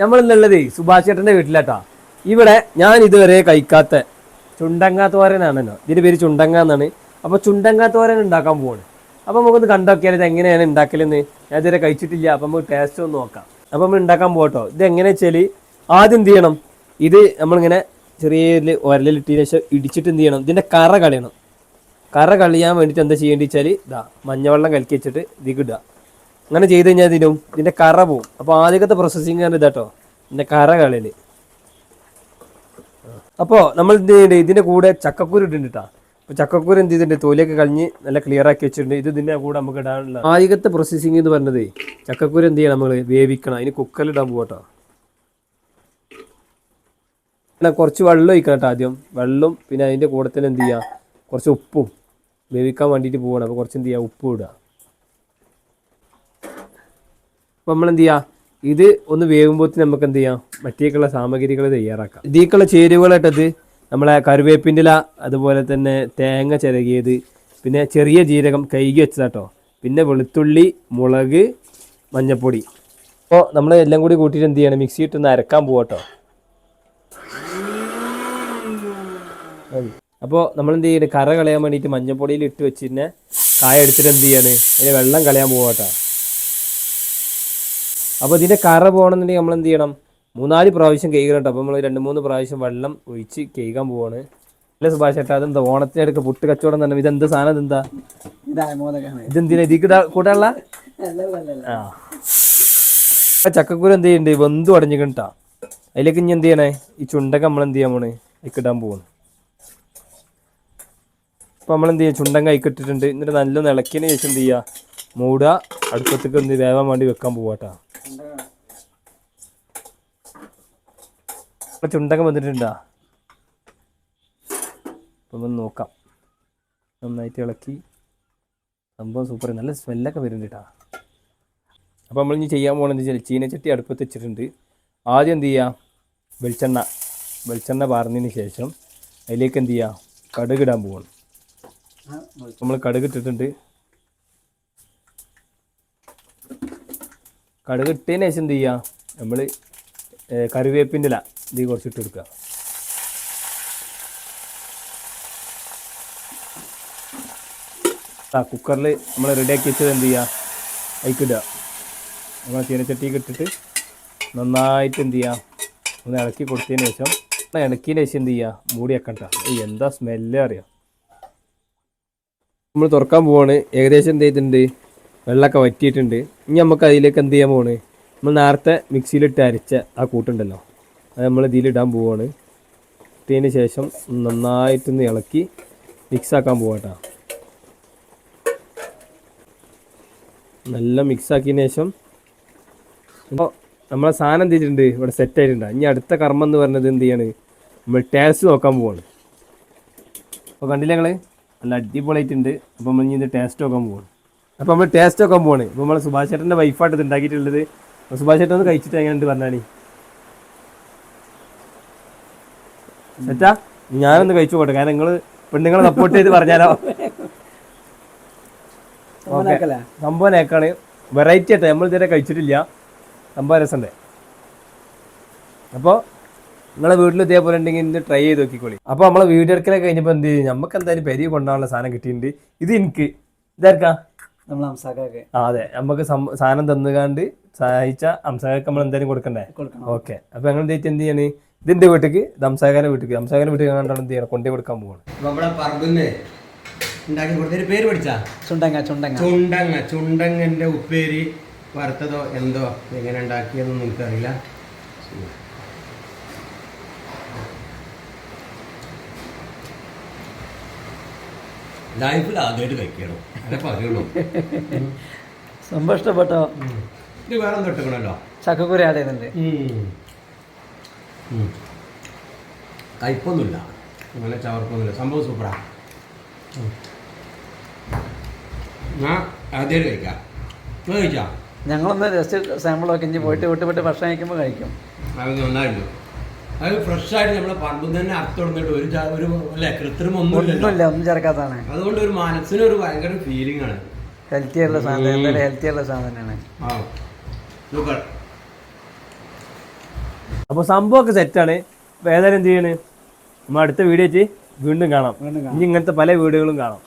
നമ്മൾ ഇന്നുള്ളത് സുഭാഷ് ചേട്ടന്റെ വീട്ടിലാട്ടാ. ഇവിടെ ഞാൻ ഇതുവരെ കഴിക്കാത്ത ചുണ്ടങ്ങ തോരനാണല്ലോ ഇതിന്റെ പേര് ചുണ്ടങ്ങ എന്നാണ്. അപ്പൊ ചുണ്ടങ്ങ തോരൻ ഉണ്ടാക്കാൻ പോവാണ്. അപ്പോൾ നമുക്കൊന്ന് കണ്ടോക്കിയാൽ ഇത് എങ്ങനെയാണ് ഉണ്ടാക്കലെന്ന്? ഞാൻ ഇതുവരെ കഴിച്ചിട്ടില്ല. അപ്പൊ നമുക്ക് ടേസ്റ്റ് ഒന്ന് നോക്കാം. അപ്പൊ നമ്മൾ ഉണ്ടാക്കാൻ പോകട്ടോ ഇത് എങ്ങനെ വെച്ചാൽ ആദ്യം എന്ത് ചെയ്യണം? ഇത് നമ്മളിങ്ങനെ ചെറിയ ഒരലിലിട്ടതിന് ശേഷം ഇടിച്ചിട്ട് എന്ത് ചെയ്യണം? ഇതിന്റെ കറ കളയണം. കറ കളിയാൻ വേണ്ടിയിട്ട് എന്താ ചെയ്യേണ്ടി വെച്ചാൽ ഇതാ മഞ്ഞവെള്ളം കലക്കി വെച്ചിട്ട് ഇതിക്ക് ഇടുക. അങ്ങനെ ചെയ്ത് കഴിഞ്ഞാൽ ഇതിനും ഇതിന്റെ കറ പോവും. അപ്പോൾ ആദ്യത്തെ പ്രോസസ്സിങ് ആണ് ഇതാട്ടോ ഇതിന്റെ കറ കളിൽ അപ്പോൾ നമ്മൾ എന്ത് ഇതിന്റെ കൂടെ ചക്കക്കുരു ഇട്ടുണ്ട് കേട്ടോ അപ്പോൾ ചക്കക്കുരു എന്ത് ചെയ്തിട്ടുണ്ട് തോലിയൊക്കെ കളഞ്ഞ് നല്ല ക്ലിയർ ആക്കി വെച്ചിട്ടുണ്ട്. ഇത് ഇതിന്റെ കൂടെ നമുക്ക് ഇടാനുള്ള ആദ്യത്തെ പ്രോസസ്സിങ് എന്ന് പറഞ്ഞത് ചക്കക്കുരു എന്ത് ചെയ്യണം നമ്മൾ വേവിക്കണം അതിന് കുക്കറിൽ ഇടാൻ പോകട്ടോ കുറച്ച് വെള്ളം ഒഴിക്കണം കേട്ടോ ആദ്യം. വെള്ളം പിന്നെ അതിന്റെ കൂടെ തന്നെ എന്ത് ചെയ്യുക കുറച്ച് ഉപ്പും വേവിക്കാൻ വേണ്ടിയിട്ട് പോകണം അപ്പോൾ കുറച്ച് എന്ത് ചെയ്യുക ഉപ്പ് ഇടുക. അപ്പോൾ നമ്മൾ എന്ത് ചെയ്യുക ഇത് ഒന്ന് വേകുമ്പോഴത്തേന് നമുക്ക് എന്ത് ചെയ്യാം മറ്റേക്കുള്ള സാമഗ്രികൾ തയ്യാറാക്കാം. ഇതിലേക്കുള്ള ചേരുവകളായിട്ടത് നമ്മളെ കറിവേപ്പിന്റെ ഇല അതുപോലെ തന്നെ തേങ്ങ ചിരകിയത് പിന്നെ ചെറിയ ജീരകം കൈകി വെച്ചതാട്ടോ. പിന്നെ വെളുത്തുള്ളി മുളക് മഞ്ഞൾപ്പൊടി അപ്പോൾ നമ്മൾ എല്ലാം കൂടി കൂട്ടിയിട്ട് എന്ത് ചെയ്യണം മിക്സി ഇട്ടൊന്ന് അരക്കാൻ പോകട്ടോ അപ്പോൾ നമ്മൾ എന്ത് ചെയ്യുന്നത് കറ കളയാൻ വേണ്ടിയിട്ട് മഞ്ഞൾപ്പൊടിയിൽ ഇട്ട് വെച്ചിട്ട് കായ എടുത്തിട്ട് എന്ത് ചെയ്യാണ് അതിന് വെള്ളം കളയാൻ പോകട്ടോ അപ്പോൾ ഇതിന്റെ കറ പോകണമെന്നുണ്ടെങ്കിൽ നമ്മൾ എന്ത് ചെയ്യണം? മൂന്നാൽ പ്രാവശ്യം കേൾക്കണം കേട്ടോ. അപ്പോൾ നമ്മൾ രണ്ട് മൂന്ന് പ്രാവശ്യം വെള്ളം ഒഴിച്ച് കേൾക്കാൻ പോവാണ്. അല്ല സുഭാഷ് ചേട്ടാ? അതെന്താ? ഓണത്തിനടുക്ക് പുട്ട് കച്ചവടം തന്നെ. ഇതെന്ത് സാധനം ഇതെന്താ? ഇതെന്തിനാ? ഇതിക്ക് കൂട്ടാനുള്ള? ആ. ചക്കക്കൂര ചക്കക്കുരു എന്ത് ചെയ്യണ്ടേ? വെന്തു അടഞ്ഞിട്ടാ അതിലേക്ക് ഇനി എന്ത് ചെയ്യണേ? ഈ ചുണ്ടക്ക നമ്മൾ എന്ത് ചെയ്യാൻ പോണ്? ഇക്കിടാൻ പോവാണ്. അപ്പോൾ നമ്മൾ എന്ത് ചെയ്യുക ചുണ്ടങ്ങ ഇക്കിട്ടിട്ടുണ്ട് എന്നിട്ട് നല്ല ഇളക്കിയതിന് ശേഷം എന്ത് ചെയ്യുക? മൂടുക. അടുപ്പത്തേക്ക് എന്ത് വേവാൻ വേണ്ടി വെക്കാൻ പോവാട്ടാ അപ്പോൾ ചുണ്ടങ്ങ വന്നിട്ടുണ്ടാ? അപ്പം ഒന്ന് നോക്കാം. നന്നായിട്ട് ഇളക്കി. സംഭവം സൂപ്പർ നല്ല സ്മെല്ലൊക്കെ വരുന്നുണ്ട് കേട്ടാ അപ്പോൾ നമ്മൾ ഇനി ചെയ്യാൻ പോകുന്നത് വെച്ചാൽ ചീനച്ചട്ടി അടുപ്പത്ത് വെച്ചിട്ടുണ്ട്. ആദ്യം എന്ത് ചെയ്യുക വെളിച്ചെണ്ണ. വെളിച്ചെണ്ണ പാർന്നതിന് ശേഷം അതിലേക്ക് എന്ത് ചെയ്യുക കടുകിടാൻ പോവാണ്. നമ്മൾ കടുക് ഇട്ടിട്ടുണ്ട്. കടുക് ഇട്ടതിന് ശേഷം എന്ത് ചെയ്യുക നമ്മൾ കറിവേപ്പിന്റെ ഇല. ഇത് കുറച്ചിട്ട് കൊടുക്കുക ആ കുക്കറിൽ നമ്മൾ റെഡിയാക്കി വെച്ചത് എന്ത് ചെയ്യുക അതിക്കിടുക നമ്മൾ ചീനച്ചട്ടിക്ക് ഇട്ടിട്ട് നന്നായിട്ട് എന്ത് ചെയ്യുക ഒന്ന് ഇളക്കി കൊടുത്തതിന് ശേഷം ഇളക്കിയതിന് ശേഷം എന്ത് ചെയ്യുക മൂടി വെക്കണ്ട. എന്താ സ്മെല്ല് അറിയാം. നമ്മൾ തുറക്കാൻ പോവാണ്. ഏകദേശം എന്ത് ചെയ്തിട്ടുണ്ട്? വെള്ളമൊക്കെ വറ്റിയിട്ടുണ്ട്. ഇനി നമുക്ക് അതിലേക്ക് എന്ത് ചെയ്യാൻ പോവാണ്? നമ്മൾ നേരത്തെ മിക്സിയിലിട്ട് അരച്ച ആ കൂട്ടുണ്ടല്ലോ. അത് നമ്മൾ ഇതിലിടാൻ പോവാണ്. ഇട്ടതിന് ശേഷം നന്നായിട്ടൊന്ന് ഇളക്കി മിക്സ് ആക്കാൻ പോവാട്ടോ നല്ല മിക്സ് ആക്കിയതിന് ശേഷം അപ്പോൾ നമ്മളെ സാധനം എന്ത് ചെയ്തിട്ടുണ്ട്? ഇവിടെ സെറ്റ് ആയിട്ടുണ്ട്. ഇനി അടുത്ത കർമ്മം എന്ന് പറഞ്ഞത് എന്ത് ചെയ്യാണ്? നമ്മൾ ടേസ്റ്റ് നോക്കാൻ പോവാണ്. അപ്പോൾ കണ്ടില്ല ഞങ്ങൾ നല്ല അടിപൊളിയായിട്ടുണ്ട് അപ്പോൾ നമ്മൾ ഇനി ഇത് ടേസ്റ്റ് നോക്കാൻ പോവാണ്. അപ്പോൾ നമ്മൾ ടേസ്റ്റ് നോക്കാൻ പോവാണ്. ഇപ്പോൾ നമ്മൾ സുഭാഷ് ചേട്ടന്റെ വൈഫായിട്ട് ഇത് ഉണ്ടാക്കിയിട്ടുള്ളത്. സുഭാഷ് ചേട്ടൻ ഒന്ന് കഴിച്ചിട്ട് എങ്ങനെയുണ്ട് പറഞ്ഞാണി സെറ്റാ ഞാനൊന്ന് കഴിച്ചു പോട്ടെ. കാരണം നിങ്ങൾ പെണ്ണുങ്ങളെ സപ്പോർട്ട് ചെയ്ത് പറഞ്ഞാലോ? സംഭവം നേക്കാണ്. വെറൈറ്റി ആയിട്ട് നമ്മൾ ഇതുവരെ കഴിച്ചിട്ടില്ല. സംഭവം രസമുണ്ട് അപ്പോൾ നിങ്ങളെ വീട്ടിൽ ഇതേപോലെ ഉണ്ടെങ്കിൽ ഇന്ന് ട്രൈ ചെയ്ത് നോക്കിക്കോളി. അപ്പോൾ നമ്മളെ വീഡിയോ എടുക്കലൊക്കെ കഴിഞ്ഞപ്പോൾ എന്ത് ചെയ്യും നമുക്ക് എന്തായാലും പെരി കൊണ്ടാനുള്ള സാധനം കിട്ടിയിട്ടുണ്ട്. ഇത് എനിക്ക്. ഇതാർക്കാ നമ്മൾ ഹംസാക്കൊക്കെ ആ അതെ. നമുക്ക് സാധനം തന്നുകാണ്ട് സഹായിച്ച അംസാഖക്ക് നമ്മൾ എന്തായാലും കൊടുക്കണ്ടേ? കൊടുക്കണം. ഓക്കെ. അപ്പോൾ ഞങ്ങൾ എന്ത് ചെയ്യണേ? ഇതിന്റെ വീട്ടിക്ക് ദംസാഖാന്റെ വീട്ടിക്ക്. ദംസാഖാന്റെ വീട്ടിൽ കണ്ടാണ് എന്ത് ചെയ്യണം? കൊണ്ടേ കൊടുക്കാൻ പോവാണ്. നമ്മുടെ പറമ്പിന്ന് ഉണ്ടാക്കി കൊടുത്തൊരു പേര് പഠിച്ചാ? ചുണ്ടങ്ങ ചുണ്ടങ്ങ. ചുണ്ടങ്ങ. ചുണ്ടങ്ങന്റെ ഉപ്പേരി വറുത്തതോ എന്തോ എങ്ങനെ ഉണ്ടാക്കിയെന്നും എനിക്കറിയില്ല ലൈഫിൽ ആദ്യമായിട്ട് കഴിക്കണം. അതെ പറയുള്ളൂ. സംഭവം ഇഷ്ടപ്പെട്ടോ? ഇത് വേറെ എന്തോ ഇട്ടക്കണല്ലോ? ചക്കക്കുരു ചെയ്തിട്ടുണ്ട് കയ്പൊന്നുമില്ല. അങ്ങനെ ചവർപ്പൊന്നുമില്ല. സംഭവം സൂപ്പറാ ഞാൻ ആദ്യമായിട്ട് കഴിക്കാം. കഴിച്ചാ? ഞങ്ങളൊന്ന് ജസ്റ്റ് സാമ്പിൾ ഒക്കെ ഇഞ്ചി പോയിട്ട് വിട്ട് വിട്ട് ഭക്ഷണം കഴിക്കുമ്പോൾ കഴിക്കും. അത് നന്നായിരുന്നു അത് ഫ്രഷായിട്ട് നമ്മളെ പറമ്പിൽ തന്നെ അർത്ഥം കൊടുത്തിട്ട് ഒരു ഒരു അല്ലെ കൃത്രിമം ഒന്നുമില്ല ഒന്നും ചേർക്കാത്തതാണ്. അതുകൊണ്ട് ഒരു മനസ്സിന് ഒരു ഭയങ്കര ഫീലിംഗ് ആണ്. ഹെൽത്തി ആയിട്ടുള്ള സാധനം ഹെൽത്തി ആയിട്ടുള്ള സാധനമാണ്. ആ. അപ്പോൾ സംഭവമൊക്കെ സെറ്റാണ് ഏതായാലും എന്ത് ചെയ്യണേ? നമ്മൾ അടുത്ത വീഡിയോ വീണ്ടും കാണാം. ഇനി ഇങ്ങനത്തെ പല വീഡിയോകളും കാണാം.